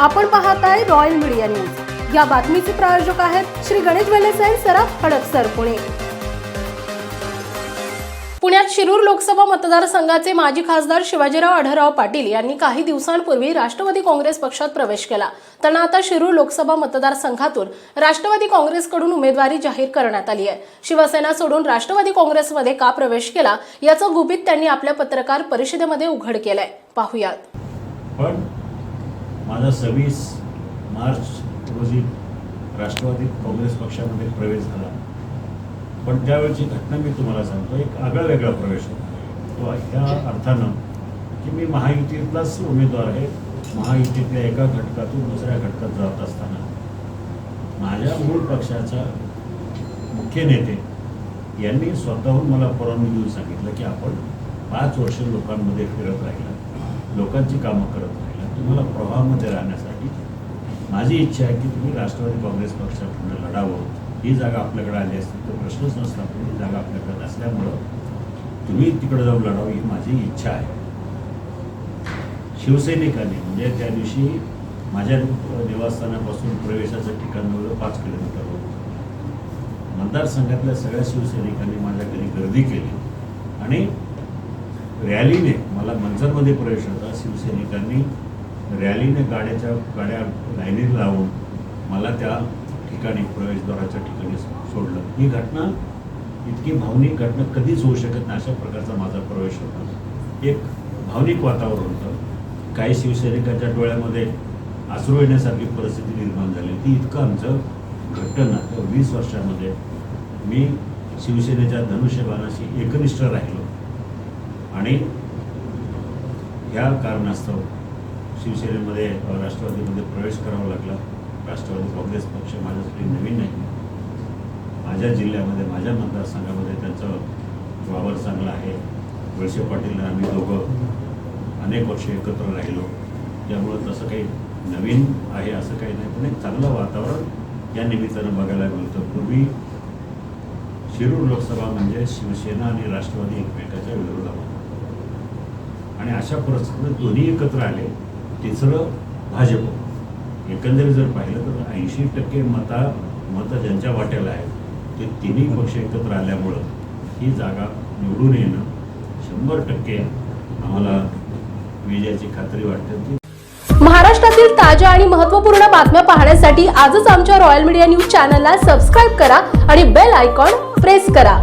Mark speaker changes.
Speaker 1: आपण पाहताय royal media news या बातमीचे प्रायोजक आहेत श्री गणेश वेलेस अँड सराफ हडपसर पुणे. पुण्यात शिरूर लोकसभा मतदारसंघाचे माजी खासदार शिवाजीराव आढळराव पाटील यांनी काही दिवसांपूर्वी राष्ट्रवादी काँग्रेस पक्षात प्रवेश केला. त्यांना आता शिरूर लोकसभा मतदारसंघातून राष्ट्रवादी काँग्रेसकडून उमेदवारी जाहीर करण्यात आली आहे. शिवसेना सोडून राष्ट्रवादी काँग्रेसमध्ये का प्रवेश केला याचं गुपित त्यांनी आपल्या पत्रकार परिषदेमध्ये उघड केलंय. पाहुयात.
Speaker 2: पण माझा सव्वीस मार्च रोजी राष्ट्रवादी काँग्रेस पक्षामध्ये प्रवेश झाला. पण त्यावेळची घटना मी तुम्हाला सांगतो एक आगळा वेगळा प्रवेश होता. तो ह्या अर्थानं की मी महायुतीतलाच उमेदवार आहे. महायुतीतल्या एका घटकातून दुसऱ्या घटकात जात असताना माझ्या मूळ पक्षाचा मुख्य नेते यांनी स्वतःहून मला परवानगी देऊन सांगितलं की आपण पाच वर्ष लोकांमध्ये फिरत राहिला. लोकांची कामं करत राहिला. तुम्हाला प्रवाहामध्ये राहण्यासाठी माझी इच्छा आहे की तुम्ही राष्ट्रवादी काँग्रेस पक्षाकडून लढावं. ही जागा आपल्याकडे आली असती तर प्रश्नच नसला पण ही जागा आपल्याकडे असल्यामुळं तुम्ही तिकडे जाऊन लढावं ही माझी इच्छा आहे. शिवसैनिकांनी म्हणजे त्या दिवशी माझ्या निवासस्थानापासून प्रवेशाचं ठिकाण जवळ पाच किलोमीटर होतं. मतदारसंघातल्या सगळ्या शिवसैनिकांनी माझ्या घरी गर्दी केली. आणि रॅलीने मला मंचरमध्ये प्रवेश होता शिवसैनिकांनी रॅलीने गाड्याच्या गाड्या लाईनीत लावून मला त्या ठिकाणी प्रवेशद्वाराच्या ठिकाणी सोडलं. ही घटना इतकी भावनिक घटना कधीच होऊ शकत नाही अशा प्रकारचा माझा प्रवेश होता. एक भावनिक वातावरण होतं. काही शिवसैनिकांच्या डोळ्यामध्ये आसरू येण्यासारखी परिस्थिती निर्माण झाली. ती इतकं आमचं घट्ट नातं वीस वर्षामध्ये मी शिवसेनेच्या धनुष्यबाणाशी एकनिष्ठ राहिलो. आणि ह्या कारणास्तव शिवसेनेमध्ये राष्ट्रवादीमध्ये प्रवेश करावा लागला. राष्ट्रवादी काँग्रेस पक्ष माझ्यासाठी नवीन नाही. माझ्या जिल्ह्यामध्ये माझ्या मतदारसंघामध्ये त्यांचं वावर चांगला आहे. वळसे पाटील आम्ही दोघं अनेक वर्ष एकत्र राहिलो. त्यामुळं तसं काही नवीन आहे असं काही नाही. पण एक चांगलं वातावरण या निमित्तानं बघायला मिळतं. पूर्वी शिरूर लोकसभा म्हणजे शिवसेना आणि राष्ट्रवादी एकमेकाच्या विरोधात आणि अशा परिस्थितीत दोन्ही एकत्र आले. तिसरं भाजप. एकंदरीत जर पाहिलं तर ऐंशी टक्के मता मतं ज्यांच्या वाट्याला आहेत ते तिन्ही पक्ष एकत्र आल्यामुळं ही जागा निवडून येणं शंभर टक्के आम्हाला विजयाची खात्री वाटते.
Speaker 1: महाराष्ट्रातील ताज्या आणि महत्त्वपूर्ण बातम्या पाहण्यासाठी आजच आमच्या रॉयल मीडिया न्यूज चॅनलला सबस्क्राईब करा आणि बेल आयकॉन प्रेस करा.